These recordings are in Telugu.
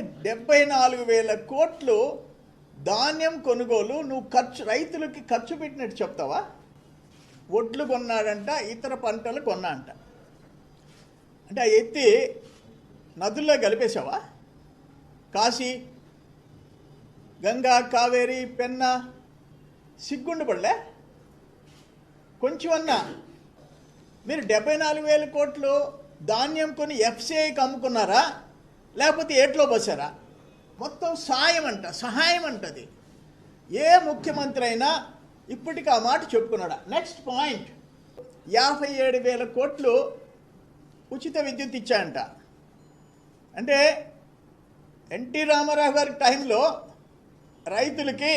డెబ్బై నాలుగు వేల కోట్లు ధాన్యం కొనుగోలు నువ్వు ఖర్చు రైతులకి ఖర్చు పెట్టినట్టు చెప్తావా? ఒడ్లు కొన్నాడంట ఇతర పంటలు కొన్నా అంట అంటే ఆ ఎత్తి నదుల్లో కలిపేశావా? కాశీ గంగా కావేరి పెన్న సిగ్గుండు పడలే? కొంచెం అన్నా మీరు డెబ్బై నాలుగు వేల కోట్లు ధాన్యం కొని ఎఫ్సిఐకి అమ్ముకున్నారా? లేకపోతే ఏట్లో బసరా మొత్తం సాయం అంట సహాయం అంటది ఏ ముఖ్యమంత్రి అయినా ఇప్పటికీ ఆ మాట చెప్పుకున్నాడా? నెక్స్ట్ పాయింట్ యాభై ఏడు వేల కోట్లు ఉచిత విద్యుత్ ఇచ్చాయంట. అంటే ఎన్టీ రామారావు గారి టైంలో రైతులకి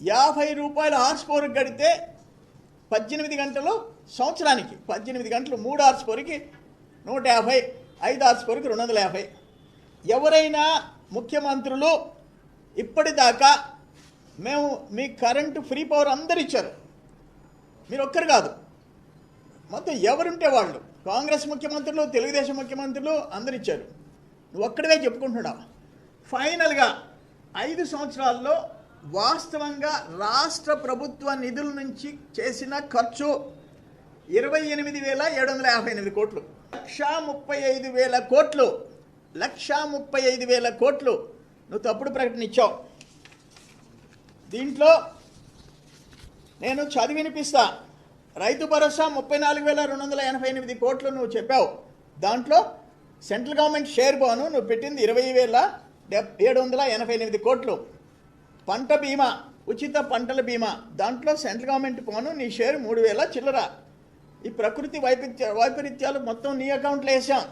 యాభై రూపాయల హార్స్ పవర్ కడితే పద్దెనిమిది గంటలు సంవత్సరానికి పద్దెనిమిది గంటలు మూడు హార్స్ పవర్కి నూట యాభై ఐదు ఆరు పవర్కి రెండు వందల యాభై. ఎవరైనా ముఖ్యమంత్రులు ఇప్పటిదాకా మేము మీ కరెంటు ఫ్రీ పవర్ అందరు ఇచ్చారు. మీరు ఒక్కరు కాదు. మొత్తం ఎవరుంటే వాళ్ళు. కాంగ్రెస్ ముఖ్యమంత్రులు తెలుగుదేశం ముఖ్యమంత్రులు అందరు ఇచ్చారు. నువ్వు ఒక్కడివే చెప్పుకుంటున్నావు. ఫైనల్గా ఐదు సంవత్సరాల్లో వాస్తవంగా రాష్ట్ర ప్రభుత్వ నిధుల నుంచి చేసిన ఖర్చు ఇరవై ఎనిమిది వేల ఏడు వందల యాభై ఎనిమిది కోట్లు. లక్షా ముప్పై ఐదు వేల కోట్లు. లక్షా ముప్పై ఐదు వేల కోట్లు నువ్వు తప్పుడు ప్రకటన ఇచ్చావు దీంట్లో నేను చదివి వినిపిస్తా. రైతు భరోసా ముప్పై నాలుగు వేల రెండు వందల ఎనభై ఎనిమిది కోట్లు నువ్వు చెప్పావు. దాంట్లో సెంట్రల్ గవర్నమెంట్ షేర్ బోను నువ్వు పెట్టింది ఇరవై వేల డెబ్ ఏడు వందల ఎనభై ఎనిమిది కోట్లు. పంట బీమా ఉచిత పంటల బీమా. దాంట్లో సెంట్రల్ గవర్నమెంట్ పోను నీ షేర్ మూడు వేల చిల్లర. ఈ ప్రకృతి వైపరీత్య వైపరీత్యాలు మొత్తం నీ అకౌంట్లో వేసాం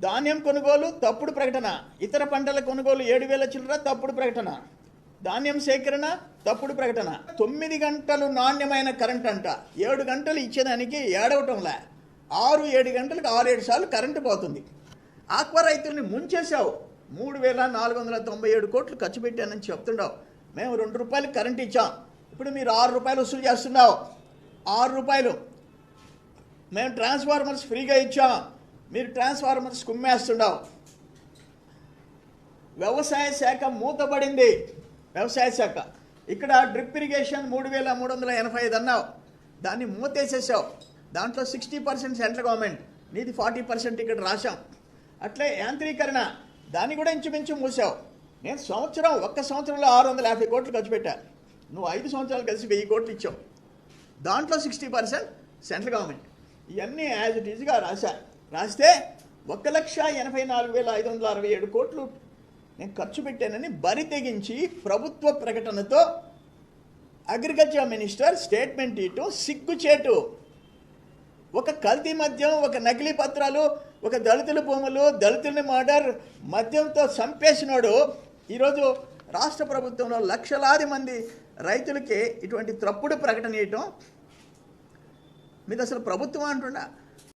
ధాన్యం కొనుగోలు తప్పుడు ప్రకటన. ఇతర పంటల కొనుగోలు ఏడు వేల చిల్లర తప్పుడు ప్రకటన. ధాన్యం సేకరణ తప్పుడు ప్రకటన. తొమ్మిది గంటలు నాణ్యమైన కరెంట్ అంట. ఏడు గంటలు ఇచ్చేదానికి ఏడవటంలే. ఆరు ఏడు గంటలకు ఆరు ఏడు సార్లు కరెంటు పోతుంది. ఆక్వా రైతుల్ని ముంచేశావు. మూడు వేల నాలుగు వందల తొంభై ఏడు కోట్లు ఖర్చు పెట్టానని చెప్తుండవు. మేము రెండు రూపాయలు కరెంట్ ఇచ్చాం. ఇప్పుడు మీరు ఆరు రూపాయలు వసూలు చేస్తున్నావు. ఆరు రూపాయలు. మేము ట్రాన్స్ఫార్మర్స్ ఫ్రీగా ఇచ్చాం. మీరు ట్రాన్స్ఫార్మర్స్ కుమ్మేస్తుండవు వ్యవసాయ శాఖ మూతపడింది. వ్యవసాయ శాఖ. ఇక్కడ డ్రిప్ ఇరిగేషన్ మూడు వేల మూడు వందల ఎనభై ఐదు అన్నావు. దాన్ని మూతేసేసావు. దాంట్లో సిక్స్టీ పర్సెంట్ సెంట్రల్ గవర్నమెంట్. నీది ఫార్టీ పర్సెంట్ ఇక్కడ రాశాం. అట్లే యాంత్రీకరణ. దాన్ని కూడా ఇంచుమించు మూసావు. నేను సంవత్సరం ఒక్క సంవత్సరంలో ఆరు వందల యాభై కోట్లు ఖర్చు పెట్టాను నువ్వు ఐదు సంవత్సరాలు కలిసి వెయ్యి కోట్లు ఇచ్చావు. దాంట్లో సిక్స్టీ పర్సెంట్ సెంట్రల్ గవర్నమెంట్. ఇవన్నీ యాజ్ ఇట్ ఈజ్గా రాశా. రాస్తే ఒక లక్ష ఎనభై నాలుగు వేల ఐదు వందల అరవై ఏడు కోట్లు నేను ఖర్చు పెట్టానని బరి తెగించి ప్రభుత్వ ప్రకటనతో అగ్రికల్చర్ మినిస్టర్ స్టేట్మెంట్ ఇటు సిగ్గుచేటు. ఒక కల్తీ మద్యం ఒక నకిలీ పత్రాలు ఒక దళితుల భూములు దళితుల్ని మర్డర్ మద్యంతో చంపేసినోడు ఈరోజు రాష్ట్ర ప్రభుత్వంలో లక్షలాది మంది రైతులకి ఇటువంటి తప్పుడు ప్రకటన ఇవ్వటం మీద అసలు ప్రభుత్వం అంటున్నా